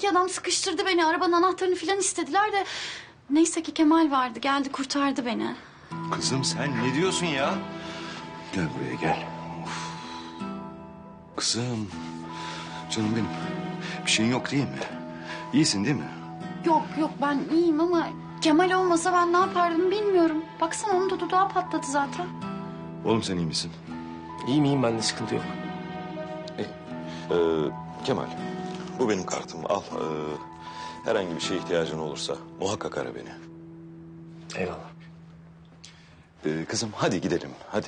iki adam sıkıştırdı beni. Arabanın anahtarını falan istediler de... Neyse ki Kemal vardı. Geldi kurtardı beni. Kızım sen ne diyorsun ya? Gel buraya gel. Of. Kızım. Canım benim. Bir şeyin yok değil mi? İyisin değil mi? Yok yok ben iyiyim ama... Kemal olmasa ben ne yapardım bilmiyorum. Baksana onun da dudağı patladı zaten. Oğlum sen iyi misin? İyiyim iyiyim ben de sıkıntı yok. Ee, Kemal, bu benim kartım. Al. Ee, herhangi bir şeye ihtiyacın olursa muhakkak ara beni. Eyvallah. Ee, kızım hadi gidelim, hadi.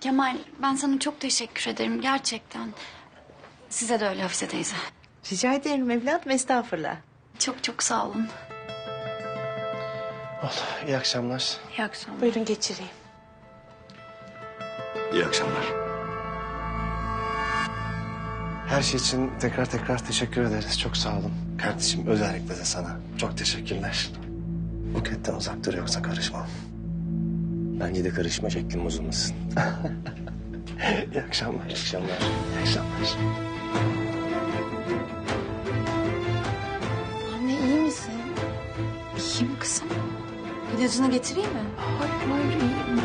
Kemal ben sana çok teşekkür ederim gerçekten. Size de öyle Hafize teyze. Rica ederim evladım estağfurullah. Çok çok sağ olun. Oh, iyi akşamlar. İyi akşamlar. Buyurun geçireyim. İyi akşamlar. Her şey için tekrar tekrar teşekkür ederiz. Çok sağ olun. Kardeşim özellikle de sana. Çok teşekkürler. Buketten uzak dur yoksa karışmam. Bence de karışma şeklim bozulmasın. iyi akşamlar. İyi akşamlar. İyi akşamlar. Anne iyi misin? İyiyim kızım. İlacını getireyim mi? Hayır hayır iyiyim.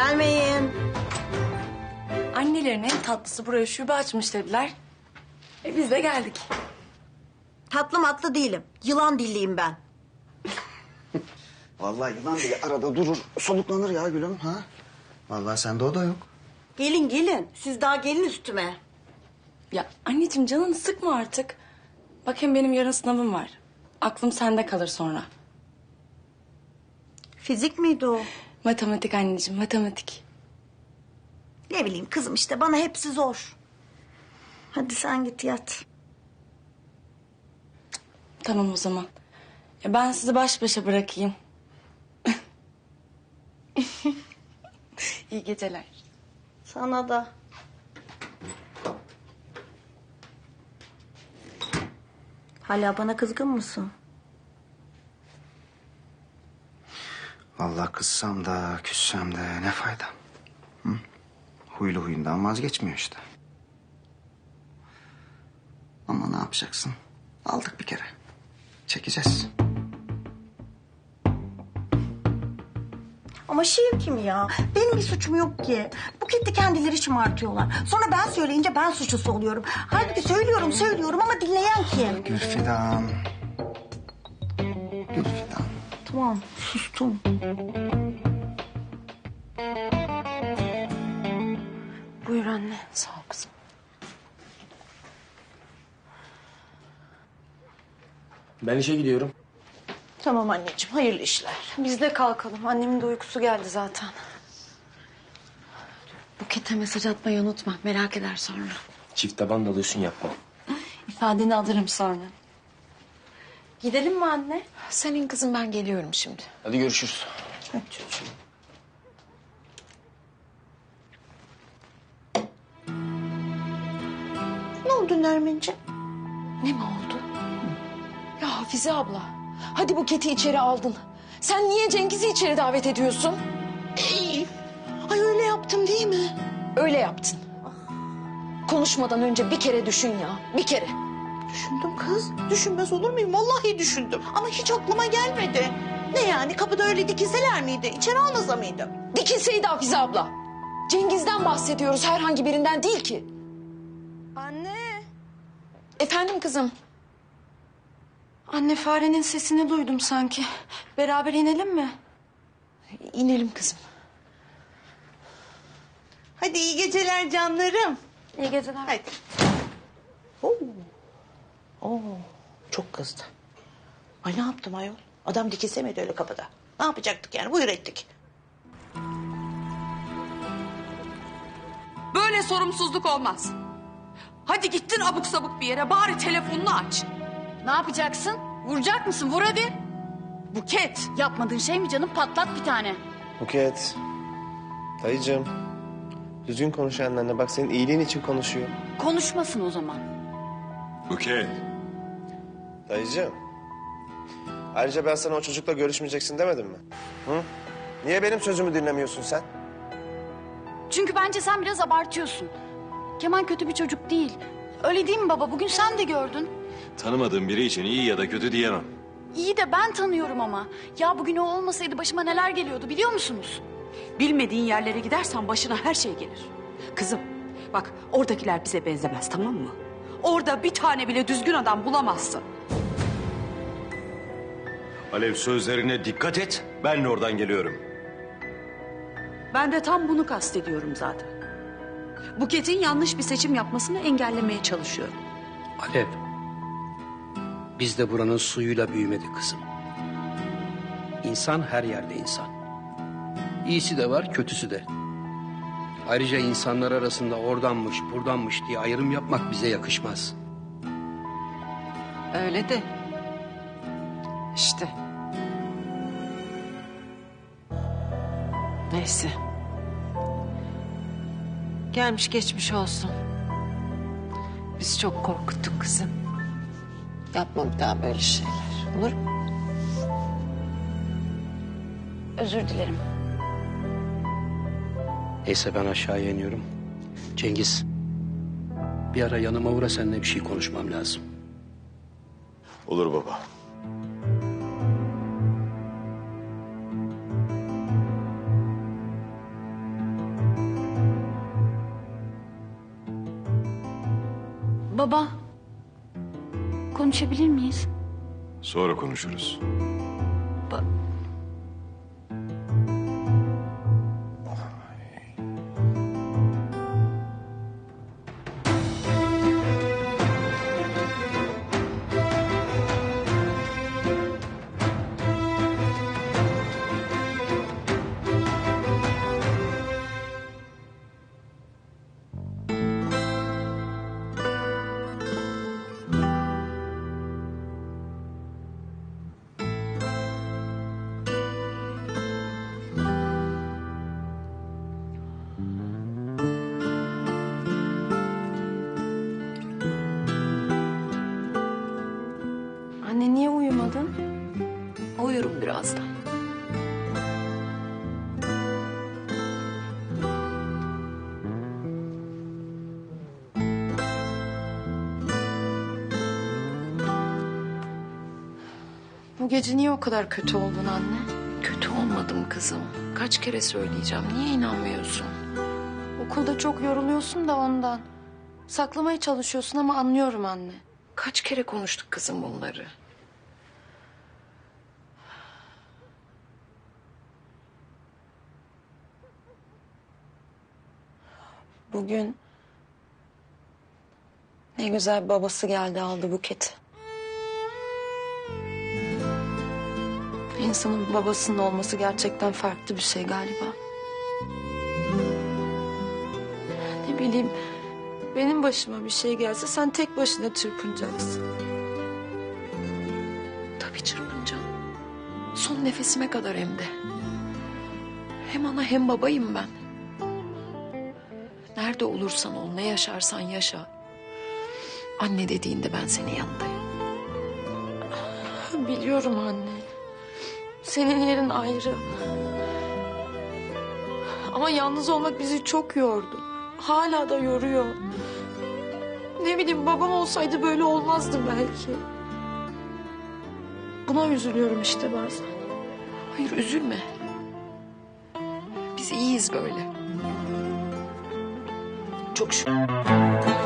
Gelmeyin. Annelerin en tatlısı buraya şube açmış dediler. E biz de geldik. Tatlı matlı değilim. Yılan dilliyim ben. Vallahi yılan bile arada durur, soluklanır ya gülüm ha. Vallahi sende o da yok. Gelin gelin. Siz daha gelin üstüme. Ya anneciğim canını sıkma artık. Bak hem benim yarın sınavım var. Aklım sende kalır sonra. Fizik miydi o? Matematik anneciğim matematik. Ne bileyim kızım işte bana hepsi zor. Hadi sen git yat. Tamam o zaman. Ya ben sizi baş başa bırakayım. İyi geceler. Sana da. Hala bana kızgın mısın? Vallahi kızsam da küssem de ne fayda. Hı? Huylu huyundan vazgeçmiyor işte. Ama ne yapacaksın? Aldık bir kere. Çekeceğiz. Ama şiir kim ya? Benim bir suçum yok ki. Buket'te kendileri şımartıyorlar. Sonra ben söyleyince ben suçlusu oluyorum. Halbuki söylüyorum söylüyorum ama dinleyen kim? Gülfidan. Gülfidan. Tamam sustum. Buyur anne. Sağ ol kızım. Ben işe gidiyorum. Tamam anneciğim hayırlı işler. Biz de kalkalım. Annemin de uykusu geldi zaten. Buket'e mesaj atmayı unutma. Merak eder sonra. Çift taban dalıyorsun yapma. İfadeni alırım sonra. Gidelim mi anne? Senin kızım ben geliyorum şimdi. Hadi görüşürüz. Hadi çocuğum. Ne oldu Nermin'ciğim? Ne mi oldu? Ya Hafize abla. Hadi Buket'i içeri aldın. Sen niye Cengiz'i içeri davet ediyorsun? Ay öyle yaptım değil mi? Öyle yaptın. Konuşmadan önce bir kere düşün ya. Bir kere. Düşündüm kız. Düşünmez olur muyum? Vallahi düşündüm. Ama hiç aklıma gelmedi. Ne yani kapıda öyle dikilseler miydi? İçeri almasa mıydım? Dikilseydi Hafize abla. Cengiz'den bahsediyoruz herhangi birinden değil ki. Anne. Efendim kızım. Anne farenin sesini duydum sanki. Beraber inelim mi? İnelim kızım. Hadi iyi geceler canlarım. İyi geceler. Hadi. Oo. Çok kızdı. Ay ne yaptım ayol? Adam dikilsemedi öyle kapıda. Ne yapacaktık yani? Buyur ettik. Böyle sorumsuzluk olmaz. Hadi gittin abuk sabuk bir yere bari telefonunu aç. Ne yapacaksın? Vuracak mısın? Vur hadi. Buket. Yapmadığın şey mi canım? Patlat bir tane. Buket. Dayıcığım. Düzgün konuş annenle. Bak senin iyiliğin için konuşuyor. Konuşmasın o zaman. Buket. Dayıcığım. Ayrıca ben sana o çocukla görüşmeyeceksin demedim mi? Hı? Niye benim sözümü dinlemiyorsun sen? Çünkü bence sen biraz abartıyorsun. Kemal kötü bir çocuk değil. Öyle değil mi baba? Bugün sen de gördün. Tanımadığım biri için iyi ya da kötü diyemem. İyi de ben tanıyorum ama. Ya bugün o olmasaydı başıma neler geliyordu biliyor musunuz? Bilmediğin yerlere gidersen başına her şey gelir. Kızım bak oradakiler bize benzemez tamam mı? Orada bir tane bile düzgün adam bulamazsın. Alev sözlerine dikkat et. Ben de oradan geliyorum. Ben de tam bunu kastediyorum zaten. Buket'in yanlış bir seçim yapmasını engellemeye çalışıyorum. Alev. Biz de buranın suyuyla büyümedik kızım. İnsan her yerde insan. İyisi de var, kötüsü de. Ayrıca insanlar arasında oradanmış, buradanmış diye ayrım yapmak bize yakışmaz. Öyle de. İşte. Neyse. Gelmiş geçmiş olsun. Biz çok korkuttuk kızım. Yapma bir daha böyle şeyler. Olur mu? Özür dilerim. Neyse ben aşağıya iniyorum. Cengiz, bir ara yanıma uğra seninle bir şey konuşmam lazım. Olur baba. Baba. Konuşabilir miyiz? Sonra konuşuruz. Birazdan. Bu gece niye o kadar kötü oldun anne? Kötü olmadım kızım. Kaç kere söyleyeceğim. Niye inanmıyorsun? Okulda çok yoruluyorsun da ondan. Saklamaya çalışıyorsun ama anlıyorum anne. Kaç kere konuştuk kızım bunları? Bugün ne güzel babası geldi aldı Buket. İnsanın babasının olması gerçekten farklı bir şey galiba. Ne bileyim benim başıma bir şey gelse sen tek başına çırpınacaksın. Tabii çırpınacağım. Son nefesime kadar hem de. Hem ana hem babayım ben. Nerede olursan ol, ne yaşarsan yaşa. Anne dediğinde ben senin yanındayım. Biliyorum anne. Senin yerin ayrı. Ama yalnız olmak bizi çok yordu. Hala da yoruyor. Ne bileyim babam olsaydı böyle olmazdı belki. Buna üzülüyorum işte bazen. Hayır üzülme. Biz iyiyiz böyle. Çok şükür.